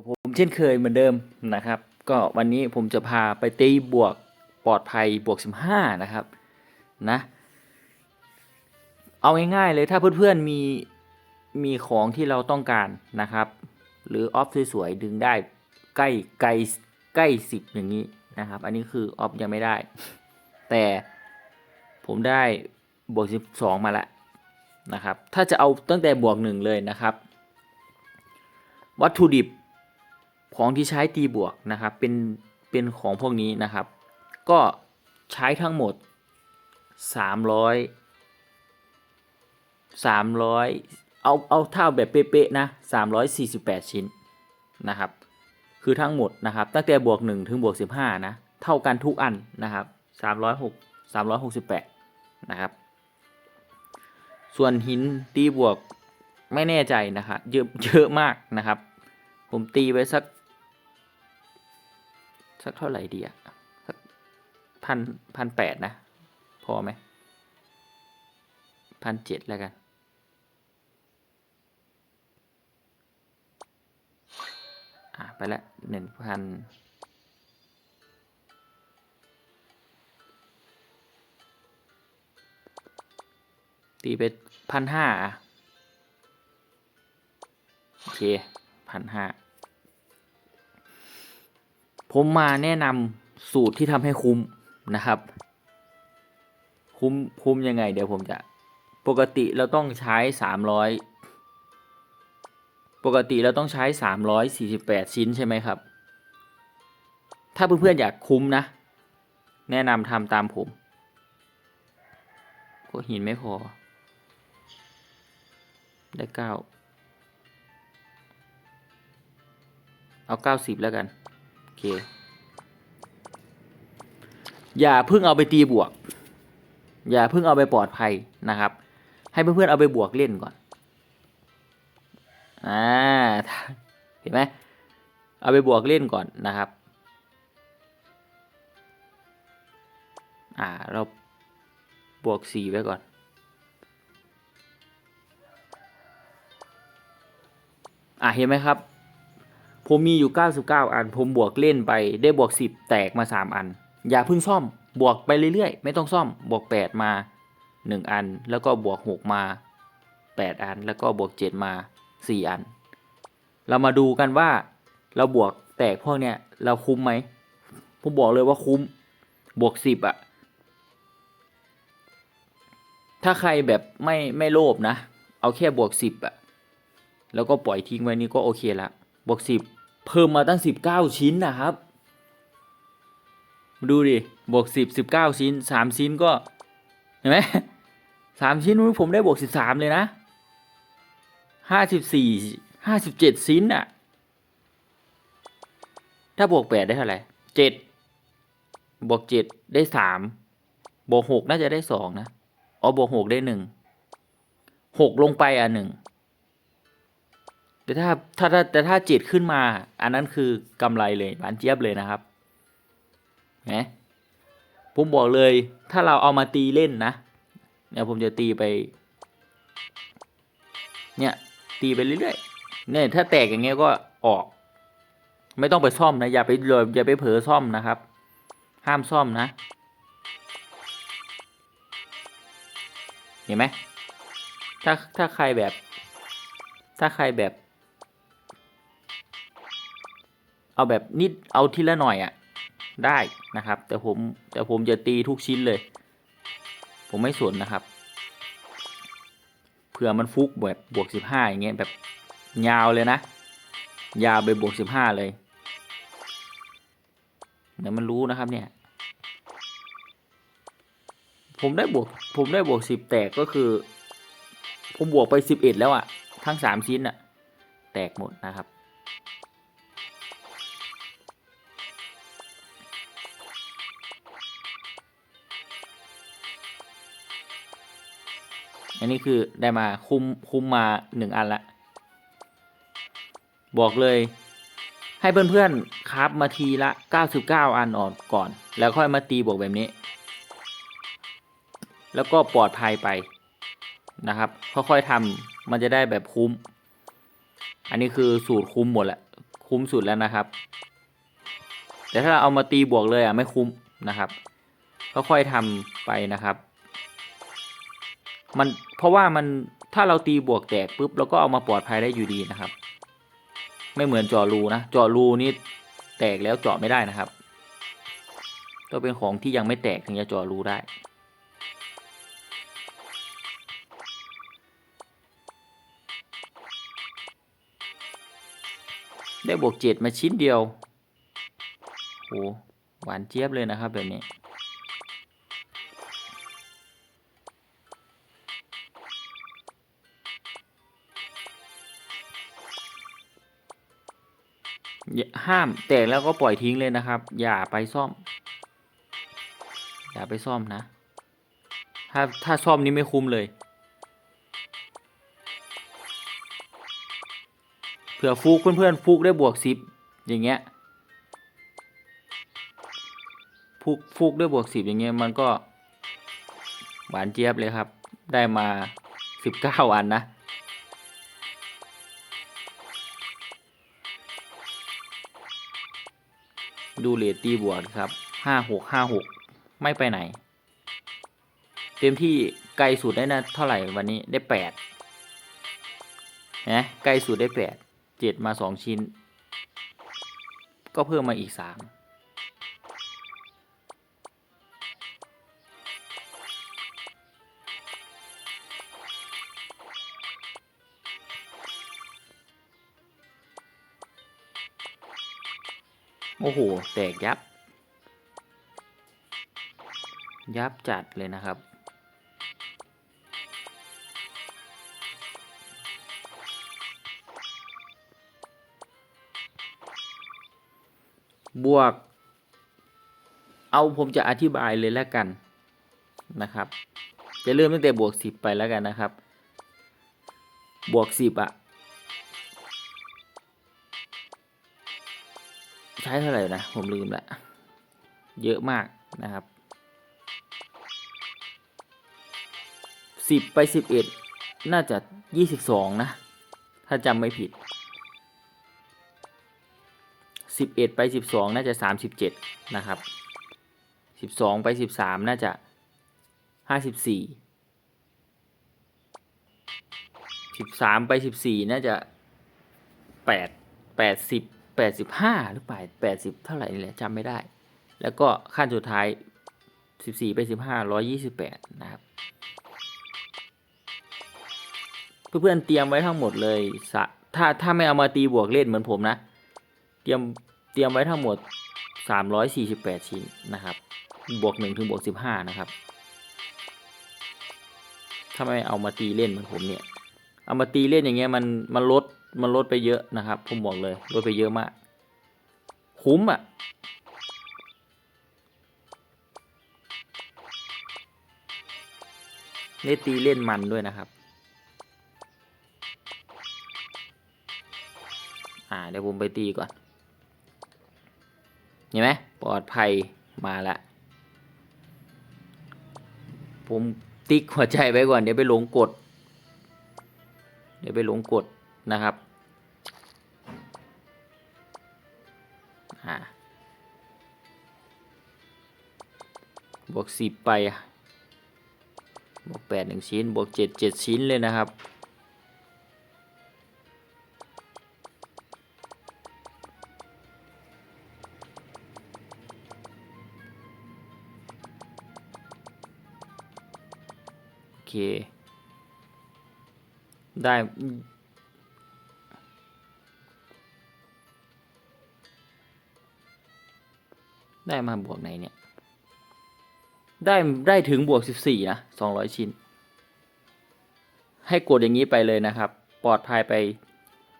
กับผมเช่นเคยเหมือนเดิมนะครับ ก็วันนี้ผมจะพาไปตีบวกปลอดภัยบวก 15 นะครับนะ เอาง่ายๆเลยถ้าเพื่อนๆมีมีของที่เราต้องการนะครับ หรือออฟสวยๆดึงได้ใกล้ไกลใกล้สิบอย่างนี้นะครับ อันนี้คือออฟยังไม่ได้ แต่ผมได้บวก 12 มาแล้วนะครับ ถ้าจะเอาตั้งแต่บวกหนึ่งเลยนะครับ วัตถุดิบ ของที่ใช้ตีบวกนะครับเป็นเป็นของพวกนี้นะครับ ก็ใช้ทั้งหมด 300 300 เอาเอาเท่าแบบเป๊ะๆนะ 348 ชิ้นนะครับ คือทั้งหมดนะครับ ตั้งแต่บวก 1 ถึงบวก 15 นะ เท่ากันทุกอันนะครับ 306 368 นะครับ ส่วนหินตีบวกไม่แน่ใจนะครับเยอะเยอะมากนะครับ ผมตีไปสัก สักเท่าไหร่ดีอะสักพันพันแปดนะ พอไหมพันเจ็ดแล้วกัน อะ ไปละหนึ่งพันตีไปพันห้าโอเคพันห้า ผมมาแนะนำสูตรที่ทำให้คุ้มนะครับ คุ้มคุ้มยังไง เดี๋ยวผมจะปกติเราต้องใช้สามร้อยปกติเราต้องใช้สามร้อยสี่สิบแปดชิ้นใช่ไหมครับ ถ้าเพื่อนๆอยากคุ้มนะ แนะนำทำตามผมก็หินไม่พอ ได้เก้าเอาเก้าสิบแล้วกัน เค อย่าเพิ่งเอาไปตีบวก อย่าเพิ่งเอาไปปลอดภัยนะครับ ให้เพื่อนๆเอาไปบวกเล่นก่อน อ่า เห็นไหม เอาไปบวกเล่นก่อนนะครับ อ่า เราบวกสี่ไว้ก่อนอะเห็นไหมครับ ผมมีอยู่ 99 อัน ผมบวกเล่นไปได้บวก 10 แตกมา 3 อัน อย่าเพิ่งซ่อม บวกไปเรื่อยๆ ไม่ต้องซ่อม บวก 8 มา 1 อัน แล้วก็บวก 6 มา 8 อัน แล้วก็บวก 7 มา 4 อัน เรามาดูกันว่า เราบวกแตกพวกเนี้ยเราคุ้มไหม ผมบอกเลยว่าคุ้ม บวก 10อะถ้าใครแบบไม่ไม่โลภนะ เอาแค่บวก 10อะแล้วก็ปล่อยทิ้งไว้นี่ก็โอเคละบวก10 เพิ่มมาตั้ง 19 ชิ้นนะครับ ดูดิ บวก 10 19 ชิ้น 3 ชิ้นก็ เห็นไหมสามชิ้นผมได้บวก 13 เลยนะ 54 57 ชิ้นอะถ้าบวก 8 ได้เท่าไหร่ 7 บวก 7 ได้ 3 บวก 6 น่าจะได้ 2 นะ อ๋อ บวก 6 ได้ 1 6 ลงไปอะ1 แต่ถ้าถ้าถ้าแต่ถ้าเจ็ดขึ้นมา อันนั้นคือกำไรเลยบานเจี๊ยบเลยนะครับเห็นผมบอกเลยถ้าเราเอามาตีเล่นนะเนี่ยผมจะตีไป เนี่ยตีไปเรื่อยๆเนี่ยถ้าแตกอย่างเงี้ยก็ออก ไม่ต้องไปซ่อมนะอย่าไปเลยอย่าไปเผลอซ่อมนะครับ ห้ามซ่อมนะ เห็นไหมถ้าถ้าใครแบบ ถ้าใครแบบ เอาแบบนิดเอาทีละหน่อยอะ่ะได้นะครับ แต่ผมแต่ผมจะตีทุกชิ้นเลย ผมไม่สนนะครับเผื่อมันฟุกแบบบวกสิบห้าอย่างเงี้ยแบบยาวเลยนะ ยาวไปบวกสิบห้าเลยเดี๋ยวมันรู้นะครับเนี่ย ผมได้บวกผมได้บวกสิบแตกก็คือ ผมบวกไปสิบเอ็ดแล้วอะ่ะ ทั้งสามชิ้นอะ่ะ แตกหมดนะครับ อันนี้คือได้มาคุมคุมมาหนึ่งอันละ บอกเลย ให้เพื่อนๆครับมาทีละ 99 อันออกก่อน แล้วค่อยมาตีบวกแบบนี้ แล้วก็ปลอดภัยไปนะครับ ค่อยๆทำมันจะได้แบบคุ้ม อันนี้คือสูตรคุ้มหมดแหละคุ้มสุดแล้วนะครับ แต่ถ้าเราเอามาตีบวกเลยอะไม่คุ้มนะครับ ค่อยทำไปนะครับ มันเพราะว่ามันถ้าเราตีบวกแตกปุ๊บเราก็เอามาปลอดภัยได้อยู่ดีนะครับ ไม่เหมือนเจาะรูนะเจาะรูนี่แตกแล้วเจาะไม่ได้นะครับต้องเป็นของที่ยังไม่แตกถึงจะเจาะรูได้ได้บวกเจ็ดมาชิ้นเดียวโหหวานเจี๊ยบเลยนะครับแบบนี้ ห้ามแตกแล้วก็ปล่อยทิ้งเลยนะครับ อย่าไปซ่อม อย่าไปซ่อมนะ ถ้าถ้าซ่อมนี้ไม่คุ้มเลย เผื่อฟุกเพื่อนๆฟุกได้บวกสิบอย่างเงี้ยฟุกฟุกได้บวกสิบอย่างเงี้ยมันก็หวานเจี๊ยบเลยครับ ได้มาสิบเก้าอันนะ ดูเรทตีบวกครับห้าหกห้าหกไม่ไปไหน เต็มที่ไกลสุดได้นะเท่าไหร่วันนี้ได้แปดนะไกลสุดได้แปดเจ็ดมาสองชิ้น ก็เพิ่มมาอีกสาม โอ้โห แตกยับ ยับจัดเลยนะครับ บวก เอาผมจะอธิบายเลยแล้วกันนะครับ จะเริ่มตั้งแต่บวกสิบไปแล้วกันนะครับ บวกสิบอะใช้เท่าไหร่นะ ผมลืมละเยอะมากนะครับสิบไปสิบเอ็ดน่าจะยี่สิบสองนะ ถ้าจำไม่ผิดสิบเอ็ดไปสิบสองน่าจะสามสิบเจ็ดนะครับสิบสองไปสิบสามน่าจะห้าสิบสี่สิบสามไปสิบสี่น่าจะแปดแปดสิบแปดสิบ ห้าหรือเปล่าแปดสิบเท่าไหร่นี่แหละจำไม่ได้ แล้วก็ขั้นสุดท้ายสิบสี่ไปสิบห้าร้อยยี่สิบแปดนะครับ เพื่อนๆเตรียมไว้ทั้งหมดเลยสะถ้าถ้าไม่เอามาตีบวกเล่นเหมือนผมนะ เตรียมเตรียมไว้ทั้งหมดสามร้อยสี่สิบแปดชิ้นนะครับ บวกหนึ่งถึงบวกสิบห้านะครับ ถ้าไม่เอามาตีเล่นเหมือนผมเนี่ย เอามาตีเล่นอย่างเงี้ยมันมันลด มันลดไปเยอะนะครับผมบอกเลยลดไปเยอะมาก คุ้มอะได้ตีเล่นมันด้วยนะครับ อ่าเดี๋ยวผมไปตีก่อน เห็นไหมปลอดภัยมาละ ผมติ๊กหัวใจไว้ก่อน เดี๋ยวไปหลงกด เดี๋ยวไปหลงกด นะครับบวกสิบไป บวกแปดหนึ่งชิ้น บวกเจ็ดเจ็ดชิ้นเลยนะครับ โอเค ได้ ได้มาบวกไหนเนี่ย ได้ได้ถึงบวกสิบสี่นะสองร้อยชิ้น ให้กดอย่างนี้ไปเลยนะครับ ปลอดภัยไป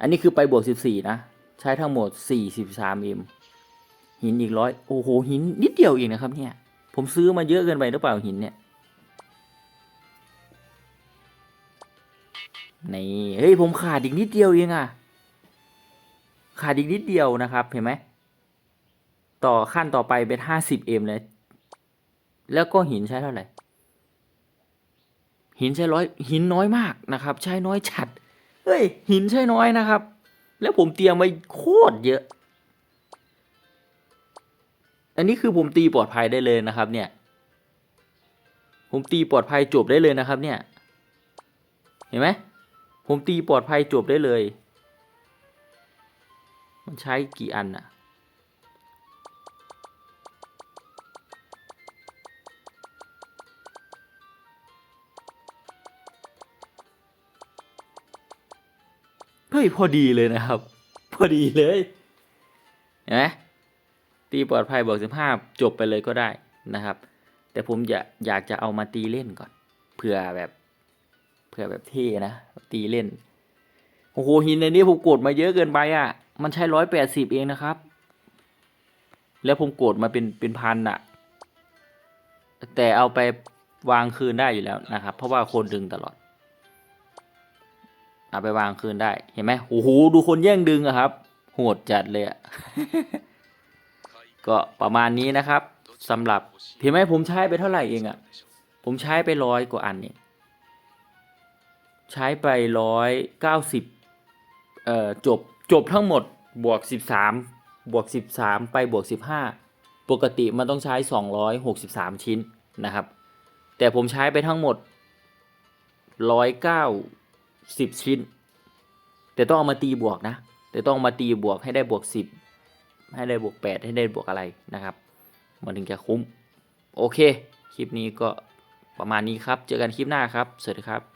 อันนี้คือไปบวกสิบสี่นะ ใช้ทั้งหมดสี่สิบสามเอ็มหินอีกร้อยโอ้โห หินนิดเดียวเองนะครับเนี่ย ผมซื้อมาเยอะเกินไปหรือเปล่าหินเนี่ยนี่เฮ้ยผมขาดอีกนิดเดียวเองอะขาดอีกนิดเดียวนะครับ เห็นไหม ต่อขั้นต่อไปเป็นห้าสิบเอ็มเลยแล้วก็หินใช้เท่าไหร่ หินใช้ร้อยหินน้อยมากนะครับ ใช้น้อยจัดเฮ้ย หินใช้น้อยนะครับ แล้วผมเตรียมไว้โคตรเยอะ อันนี้คือผมตีปลอดภัยได้เลยนะครับ เนี่ย ผมตีปลอดภัยจบได้เลยนะครับ เนี่ย เห็นไหมผมตีปลอดภัยจบได้เลย มันใช้กี่อันน่ะ ยพอดีเลยนะครับ พอดีเลยเห็นไหมตีปลอดภัยบวกสิบห้าจบไปเลยก็ได้นะครับ แต่ผมอยากอยากจะเอามาตีเล่นก่อนเผื่อแบบเผื่อแบบเท่นะตีเล่นโอ้โหหินในนี้ผมกดมาเยอะเกินไปอะ่ะ มันใช้ร้อยแปดสิบเองนะครับ แล้วผมกดมาเป็นเป็นพันอะ่ะ แต่เอาไปวางคืนได้อยู่แล้วนะครับ เพราะว่าคนดึงตลอด เอาไปวางคืนได้ เห็นไหมโอ้โหดูคนแย่งดึงอะครับ โหดจัดเลยอะก็ประมาณนี้นะครับสำหรับเห็นไหมผมใช้ไปเท่าไหร่เองอะผมใช้ไปร้อยกว่าอันเนี่ยใช้ไปร้อยเก้าสิบเอ่อจบจบทั้งหมดบวกสิบสามบวกสิบสามไปบวกสิบห้าปกติมันต้องใช้สองร้อยหกสิบสามชิ้นนะครับ แต่ผมใช้ไปทั้งหมดร้อยเก้า สิบชิ้น แต่ต้องเอามาตีบวกนะ แต่ต้องมาตีบวกให้ได้บวกสิบให้ได้บวกแปดให้ได้บวกอะไรนะครับ มันถึงจะคุ้ม โอเค คลิปนี้ก็ประมาณนี้ครับ เจอกันคลิปหน้าครับ สวัสดีครับ